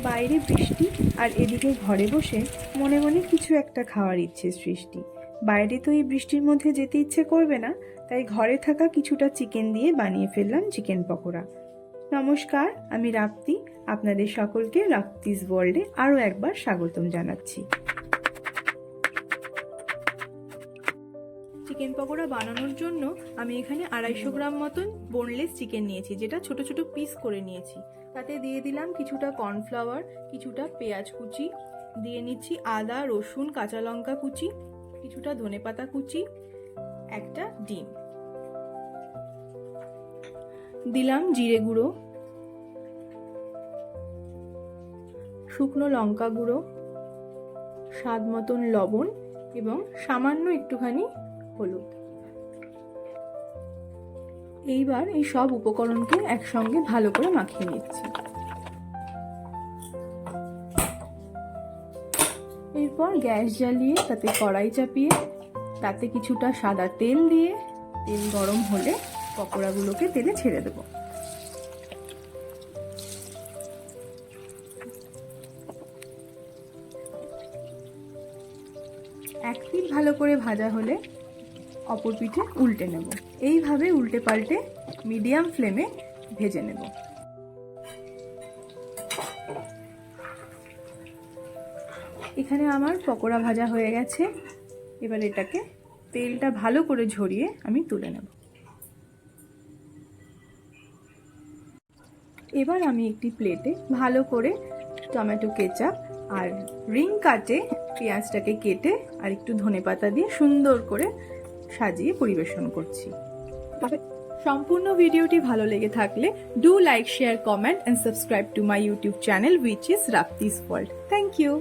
বাইরে বৃষ্টি আর এদিকে ঘরে বসে মনে মনে কিছু একটা খাওয়ার ইচ্ছে সৃষ্টি। বাইরে তো এই বৃষ্টির মধ্যে যেতে ইচ্ছে করবে না, তাই ঘরে থাকা কিছুটা চিকেন দিয়ে বানিয়ে ফেললাম চিকেন পকোড়া। নমস্কার, আমি রাপ্তি, আপনাদের সকলকে রাপ্তিস ওয়ার্ল্ডে আরও একবার স্বাগতম জানাচ্ছি। চিকেন পকোড়া বানানোর জন্য আমি এখানে আড়াইশো গ্রাম মতন বোনলেস চিকেন নিয়েছি, যেটা ছোট ছোট পিস করে নিয়েছি। তাতে দিয়ে দিলাম কিছুটা কর্নফ্লাওয়ার কিছুটা পেঁয়াজ কুচি, দিয়ে নিচ্ছি আদা, রসুন, কাঁচা লঙ্কা কুচি, কিছুটা ধনেপাতা কুচি, একটা ডিম। দিলাম জিরে গুঁড়ো, শুকনো লঙ্কা গুঁড়ো, স্বাদ মতন লবণ এবং সামান্য একটুখানি হলুদ এইবার এই সব উপকরণকে একসঙ্গে ভালো করে মাখিয়ে নিচ্ছি। এরপর গ্যাস জ্বালিয়ে তাতে কড়াই চাপিয়ে, তাতে কিছুটা সাদা তেল দিয়ে, তেল গরম হলে পকোড়াগুলোকে তেলে ছেড়ে দেব। এক পিঠ ভালো করে ভাজা হলে অপর পিঠে উল্টে নেব। এইভাবে উল্টে পাল্টে মিডিয়াম ফ্লেমে ভেজে নেব। এখানে আমার পকোড়া ভাজা হয়ে গেছে। এবার এটাকে তেলটা ভালো করে ঝরিয়ে আমি তুলে নেব। এবার আমি একটি প্লেটে ভালো করে টমেটো কেচাপ আর রিং কাটে পেঁয়াজটাকে কেটে আর একটু ধনেপাতা দিয়ে সুন্দর করে সাজিয়ে পরিবেশন করছি। সম্পূর্ণ ভিডিওটি ভালো লেগে থাকলে do like share comment and subscribe to my YouTube channel which is Rapti's world thank you